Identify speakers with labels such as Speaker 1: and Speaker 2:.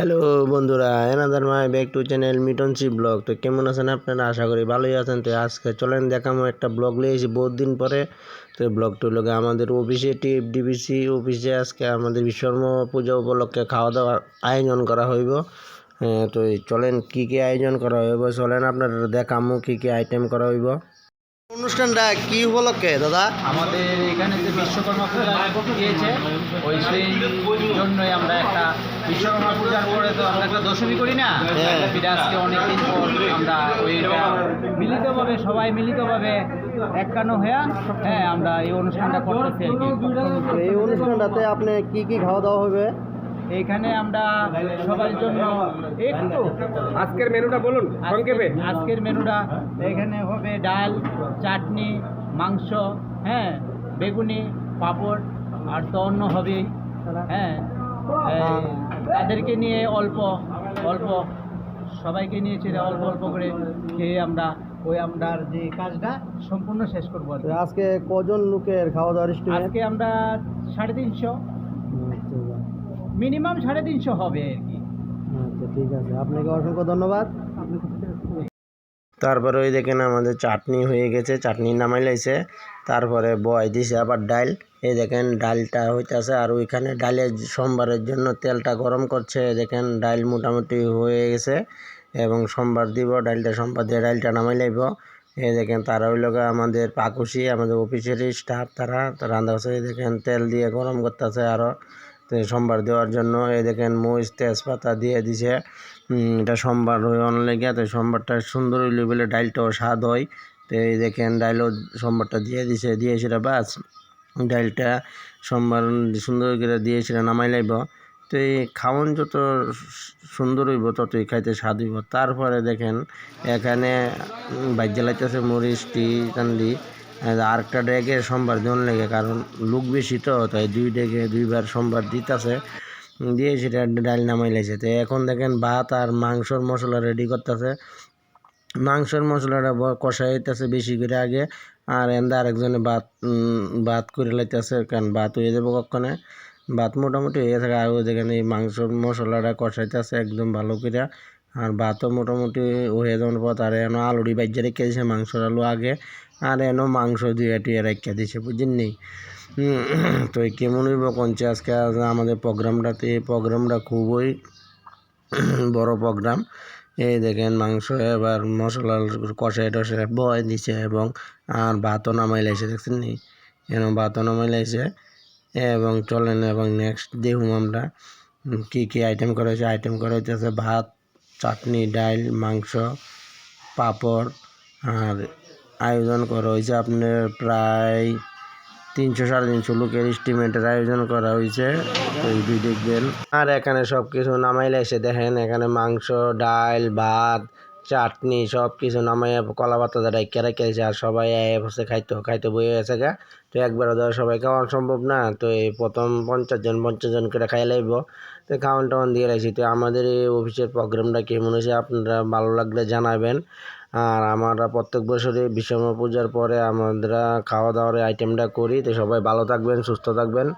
Speaker 1: Hello বন্ধুরা another my back to channel মিটনসি blog তো কেমন আছেন আপনারা? আশা করি ভালোই আছেন। তো আজকে চলেন দেখামো একটা ব্লগ লিয়েছি বহুত দিন পরে। তো ব্লগটা লোকে আমাদের অফিসে টিএফ ডিবিসি অফিসে আজকে আমাদের বিশ্বকর্ম পূজা উপলক্ষে খাওয়া দাওয়ার আয়োজন করা হইব। হ্যাঁ, তো চলেন কি কি আয়োজন করা হইব? চলেন আপনার দেখামো কি কি আইটেম করা হইব। অনুষ্ঠানটা কি উপলক্ষে দাদা?
Speaker 2: আমাদের এখানে যে বিশ্বকর্মা পূজা দিয়েছে ওই সেই জন্যই আমরা একটা বিশ্বকর্মা পূজার পরে তো আমরা একটা দশমী করি না?
Speaker 1: হ্যাঁ।
Speaker 2: ফিরে আজকে অনেকদিন পর আমরা ওইটা মিলিতভাবে সবাই মিলিতভাবে একান্ন হয়ে হ্যাঁ আমরা এই অনুষ্ঠানটা করতেছি
Speaker 1: এই অনুষ্ঠানটাতে আপনি কি কি খাওয়া দাওয়া হবে?
Speaker 2: এইখানে আমরা সবার জন্য একটু
Speaker 3: আজকের মেনুটা বলুন সংক্ষেপে।
Speaker 2: আজকের- মেনুটা এখানে হবে ডাল চাটনি মাংস হ্যাঁ বেগুনি পাঁপড় আর তো অন্য হবেই হ্যাঁ তাদেরকে নিয়ে অল্প অল্প সবাইকে নিয়ে ছেড়ে অল্প অল্প করে খেয়ে আমরা ওই আমরা যে কাজটা সম্পূর্ণ শেষ করব
Speaker 1: আজকে কজন লোকের খাওয়া দাওয়ার?
Speaker 2: আজকে আমরা সাড়ে তিনশো। মিনিমাম সাড়ে তিনশো হবে
Speaker 1: আচ্ছা ঠিক আছে। আপনাকে অসংখ্য ধন্যবাদ। তারপরে ওই দেখেন আমাদের চাটনি হয়ে গেছে, চাটনি নামাই লাইছে। তারপরে বয় দিছে আবার ডাল। এই দেখেন ডালটা হইতাছে আর ওইখানে ডালের সোমবারের জন্য তেলটা গরম করছে। দেখেন ডাল মোটামুটি হয়ে গেছে এবং সোমবার দিব, ডালটা সোমবার দিয়ে ডালটা নামাই লাইব। এই দেখেন তারা হইল আমাদের পাকুশি, আমাদের অফিসেরই স্টাফ তারা। রান্না করছে দেখেন তেল দিয়ে গরম করতেছে আরও সোমবার দেওয়ার জন্য। এই দেখেন মরিচ তেজপাতা দিয়ে দিছে। এটা সোমবার হয়ে লেগে তো সোমবারটা সুন্দর হইলে বলে ডাইলটাও স্বাদ হয়। তো এই দেখেন ডালও সোমবারটা দিয়ে দিছে, দিয়ে সেটা বাস। ডাইলটা সোমবার সুন্দর করে দিয়ে সেটা নামাই লাইব। তো এই খাওয়ান যত সুন্দর হইব ততই খাইতে স্বাদ হইব। তারপরে দেখেন এখানে বাইক জ্বালাইতেছে মরিচ, টি কান্দি আর একটা ডেগে সোমবার দেওয়ার লেগে, কারণ লোক বেশি তো, তাই দুই ডেগে দুইবার সোমবার দিতেছে। দিয়ে সেটা ডাল নামাই লাইছে। তো এখন দেখেন ভাত আর মাংসর মশলা রেডি করতেছে। মাংসর মশলাটা ব- কষাইতেছে বেশি করে আগে, আর এন্দা আরেকজনে ভাত ভাত করে লাইতেছে, কারণ ভাত হয়ে যাব কখনে। ভাত মোটামুটি হয়ে থাকে, আর দেখেন এই মাংসর মশলাটা কষাইতেছে একদম ভালো করে আর ভাতও মোটামুটি হয়ে যাওয়ার পর আর এনো আলুটি বাজ্যা রেখে দিয়েছে মাংসর আলু আগে আর এনো মাংস দুইয়া টুইয়া রেখে দিয়েছে বুঝলেন নি? হুম, তো কেমন হইব কনছে আজকে? আমাদের প্রোগ্রামটাতে এই প্রোগ্রামটা খুবই বড় প্রোগ্রাম। এই দেখেন মাংস এবার মশলা কষাই টষাই বয় দিছে এবং আর ভাতও নামাই লাইছে দেখছেন নি? এন ভাতও নামাই লাইছে এবং চলেন এবং নেক্সট দেখুন আমরা কী কি কি আইটেম করা হয়েছে? আইটেম করা হইতেছে ভাত চাটনি, ডাইল, মাংস, পাঁপড়, আর আয়োজন করা হয়েছে আপনার প্রায় তিনশো সাড়ে তিনশো লোকের এস্টিমেটের আয়োজন করা হয়েছে। ওই দেখবেন। আর এখানে সব কিছু নামাইলে এসে দেখেন, এখানে মাংস ডাল ভাত চাটনি সব কিছু নামাই কলা পাতা রাইখা রেখে দিয়েছে আর সবাই বসে খাইতো খাইতে বয়ে গেছে গা। তো একবারে ধর সবাই খাওয়া সম্ভব না, তো এই প্রথম পঞ্চাশ জন পঞ্চাশ জন করে খাই লাইব। তো খাওয়ান টাওয়ান দিয়ে রাখছি। তো আমাদের এই অফিসের প্রোগ্রামটা কেমন হয়েছে আপনারা ভালো লাগলে জানাবেন। আর আমরা প্রত্যেক বছরই বিশ্বকর্মা পূজার পরে আমরা খাওয়া দাওয়ার আইটেমটা করি। তো সবাই ভালো থাকবেন, সুস্থ থাকবেন।